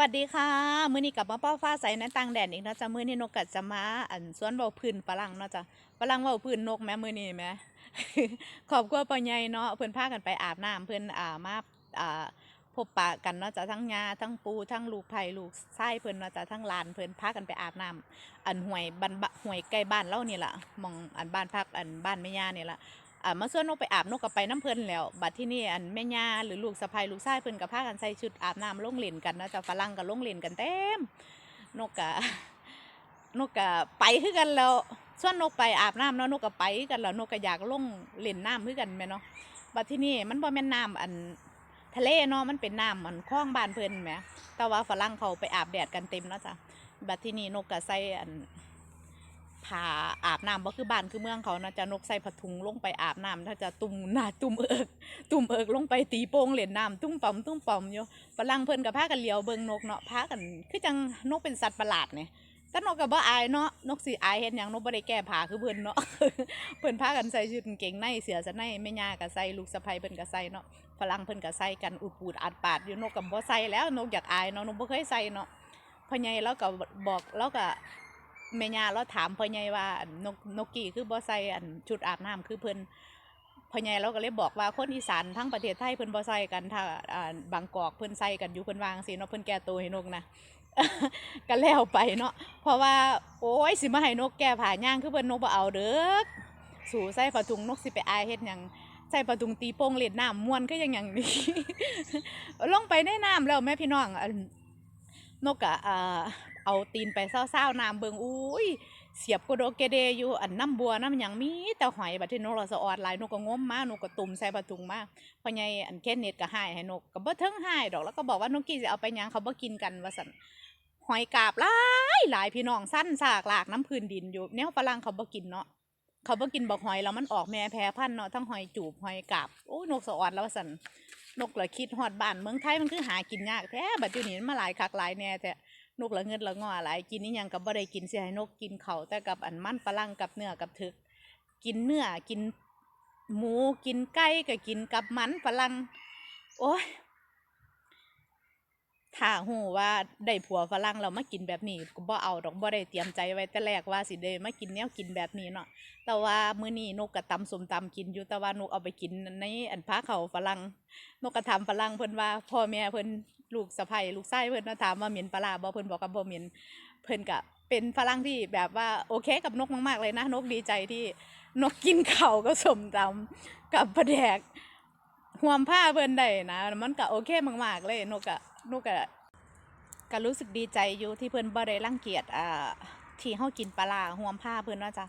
วัสดีค่ะ มื้อนี้กลับมาเป้าฟ้าใสในต่างแดนอีกเนาะจ้ะมื้อนี้นกกัดจะมาอันสวนเว้าพื้นฝรั่งเนาะจ้ะฝรั่งเว้าพื้นนกแหม่มื้อนี้แหม่ขอบครัวพ่อใหญ่เนาะเพิ่อนพากันไปอาบน้ำเพิ่นอ่ามาอ่าพบปะกันเนาะจ้ะทั้งยาทั้งปูทั้งลูกไผ่ลูกไส้เพิ่อนเนาะจ้ะทั้งลานเพิ่อนพากันไปอาบน้ำอันห้วยบ้านห้วยใกล้บ้านเรานี่แหละมองอันบ้านพักอันบ้านแม่ย่านี่แหละ อ่ามาส่วนนกไปอาบนกก็ไปน้ำเพลินแล้ว บัดที่นี่อันแม่ย่าหรือลูกสะใภ้ลูกชายเพิ่นก็พากันใส่ชุดอาบน้ำลงเล่นกันนะจะฝรั่งก็ลงเล่นกันเต็มนกก็นกก็ไปคือกันแล้วส่วนนกไปอาบน้ำเนาะนกก็ไปกันแล้วนกก็อยากลงเล่นน้ำคือกันแม่เนาะบัดที่นี่มันบ่แม่นน้ำอันทะเลเนาะมันเป็นน้ำอันคลองบ้านเพิ่นแหมแต่ว่าฝรั่งเขาไปอาบแดดกันเต็มเนาะจ้ะบัดที่นี่นกก็ใส่อัน ผ่าอาบน้ำบ่คือบ้านคือเมืองเขานะจะนกใส่ผ้าถุงลงไปอาบน้ำถ้าจะตุ่มหน้าตุ่มเอิกตุ่มเอิกลงไปตีโป่งเล่นน้ำตุ้มป่อมตุ้มป่อมอยู่ฝรั่งเพิ่นกับพากันเลียวเบิ่งนกเนาะพากันคือจังนกเป็นสัตว์ประหลาดเนี่ยแต่นกก็บ่อายเนาะนกสิอายเฮ็ดหยังนกบ่ได้แก้ผ้าคือเพิ่นเนาะเพิ่นพากันใส่ชุดเก่งในเสื้อสะในแม่ย่าก็ใส่ลูกสะใภ้เพิ่นก็ใส่เนาะฝรั่งเพิ่นก็ใส่กันอุดปูดอัดปาดอยู่นกก็บ่ใส่แล้วนกอยากอายเนาะนกบ่เคยใส่เนาะพ่อใหญ่แล้วก็บอกแล้วก็ แม่ย่าเราถามพ่อใหญ่ว่าอันนกนกกี้คือบ่ใส่อันชุดอาบน้ำคือเพิ่นพ่อใหญ่เราก็เลยบอกว่าคนอีสานทั้งประเทศไทยเพิ่นบ่ใส่กันถ้าอ่าบางกอกเพิ่นใส่กันอยู่เพิ่นวาจั่งสิเนาะเพิ่นแก้ตัวให้นกนะ ก็แล้วไปเนาะเพราะว่าโอ้ยสิมาให้นกแก้ผ้าย่างคือเพิ่นนกบ่เอาเด้อสู่ใส่ผ้าถุงนกสิไปอายเฮ็ดหยังใส่ผ้าถุงตีโป่งเล่นน้ำม่วนก็ยังหยังนี้ ลงไปในน้ำแล้วแม่พี่น้องอันนกอะอ่า เอาตีนไปเศร้าๆน้ำเบิงอุ้ยเสียบกระโดเกเดอยู่อันน้ำบัวน้ำหยังมีแต่หอยบัดที่นกเราสะออดหลายนกก็งมมากนกก็ตุ่มใส่ปลาถุงมากพ่อใหญ่อันแค่เน็ตก็ให้ให้นกก็บ่เทิงให้ดอกแล้วก็บอกว่านกกี้สิเอาไปยังเขาบ่กินกันว่าซั่นหอยกาบหลายหลายพี่น้องสั้นสากลากน้ำพื้นดินอยู่แนวฝรั่งเขาบ่กินเนาะเขาบ่กินบอกหอยแล้วมันออกแม่แพร่พันเนาะทั้งหอยจูบหอยกาบโอ้ยนกสะออดแล้วว่าสันนกเละคิดฮอดบ้านเมืองไทยมันคือหากินยากแท้บัดเดี๋ยวนี้มันมาหลายคักหลายแน่แท้ นกละเงินละงอหลายกินนี่ยังกับบ่ได้กินเสียให้นกกินเขาแต่กับอันมันฝรั่งกับเนื้อกับถึก กินเนื้อกินหมูกินไก่ก็กินกับมันฝรั่งโอ้ยถ้าหูว่าได้ผัวฝรั่งเรามากินแบบนี้ก็บ่เอาดอกบ่ได้เตรียมใจไว้แต่แรกว่าสิได้มากินแนวกินแบบนี้เนาะแต่ว่ามื้อนี้นกก็ตำสมตำกินอยู่แต่ว่านกเอาไปกินในอันพาเขาฝรั่งนกก็ถามฝรั่งเพิ่นว่าพ่อแม่เพิ่น ลูกสะใภ้ลูกชายเพิ่นมาถามว่าเหม็นปลาร้าบ่เพิ่นบอกว่าบ่เหม็นเพิ่นก็เป็นฝรั่งที่แบบว่าโอเคกับนกมาก ๆ เลยนะนกดีใจที่นกกินเข้ากับสมตำกับปลาแดกห่วมผ้าเพิ่นได้นะ มันก็โอเคมาก ๆ เลยนกก็นกก็ก็รู้สึกดีใจอยู่ที่เพิ่นบ่ได้รังเกียจอ่าที่เฮากินปลาร้าห่วมผ้าเพิ่นว่าจ้ะ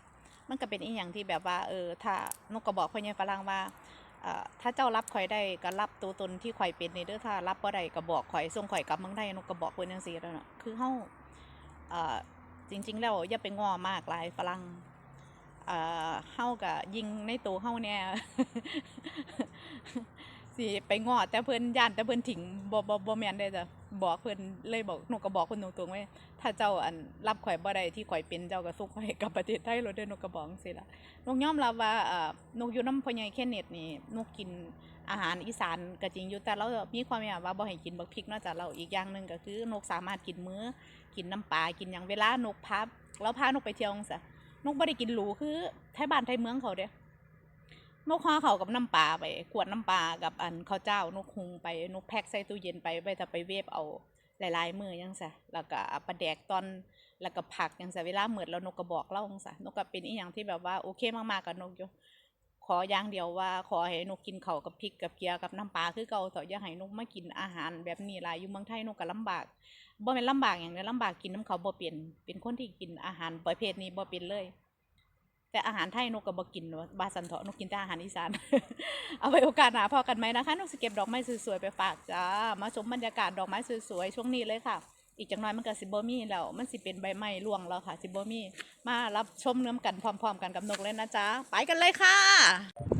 มันก็เป็นอีหยังที่แบบว่าเออถ้านกก็บอกพ่อใหญ่ฝรั่งว่า ถ้าเจ้ารับข่อยได้ก็รับตัวตนที่ข่อยเป็นนี่เด้อถ้ารับบ่ได้ก็บอกข่อยส่งข่อยกลับเมืองไทยนกก็บอกเพิ่นจังซี่แล้วเนาะคือเฮาจริง ๆ แล้วอย่าไปง้อมากหลายฝรั่งเอ่อเฮาก็ยิงในตัวเฮาเนี่ย สิไปงอแต่เพิ่นย่านแต่เพิ่นทิ้งบ่บ่บ่แม่นได้จ้ะบอกเพิ่นเลยบอกหนกก็บอกเพิ่นตรงๆไว้ถ้าเจ้าอันรับข่อยบ่ได้ที่ข่อยเป็นเจ้าก็ส่งข่อยกลับประเทศไทยโลดเด้อนกก็บอกจังซี่ล่ะนกยอมรับว่าเอ่อนกอยู่น้ำพ่อใหญ่แค่เน็ตนี่นกกินอาหารอีสานก็จริงอยู่แต่เรามีความอยากว่าบ่ให้กินบักพริกนอกจากเราอีกอย่างหนึ่งก็คือนกสามารถกินมื้อกินน้ำปลากินอย่างเวลานกพับเราพานกไปเที่ยวจังซะนกบ่ได้กินหรูคือไทยบ้านไทยเมืองเขาเด้ นกห่อเขากับน้ำปลาไปขวดน้ำปลากับอันข้าวเจ้านกหุงไปนกแพ็คใส่ตู้เย็นไปไว้ถ้าไปเวฟเอาหลายๆมือจังซะแล้วก็ปลาแดกตอนแล้วก็ผักย่างซะเวลาเหมือดแล้วนกก็บอกเล่าจังซะนกก็เป็นอีหยังที่แบบว่าโอเคมากๆกับนกอยู่ขออย่างเดียวว่าขอให้นกกินเขากับพริกกับเกลือกับน้ำปลาคือเก่าเถออย่าให้นกมากินอาหารแบบนี้ลายอยู่เมืองไทยนกก็ลำบากบ่แม่นลำบากอย่างเดียวลำบากกินน้ำเขาบ่เป็นเป็นคนที่กินอาหารประเภทนี้บ่เป็นเลย แต่อาหารไทยนกก็บบกินว่าบาสันเถาะนกกินแต่อาหารอีสาน เอาไว้โอกาสหนาพอกันไหมนะคะนกสเก็บดอกไม้สวยๆไปฝากจ้า มาชมบรรยากาศดอกไม้สวยๆช่วงนี้เลยค่ะ อีกจังน้อยมันก็สิบ่มีแล้ว มันสิเป็นใบไม้ร่วงแล้วค่ะสิบ่มีมารับชมเนื้อกันพร้อมๆ กันกับนกเลยนะจ๊ะ ไปกันเลยค่ะ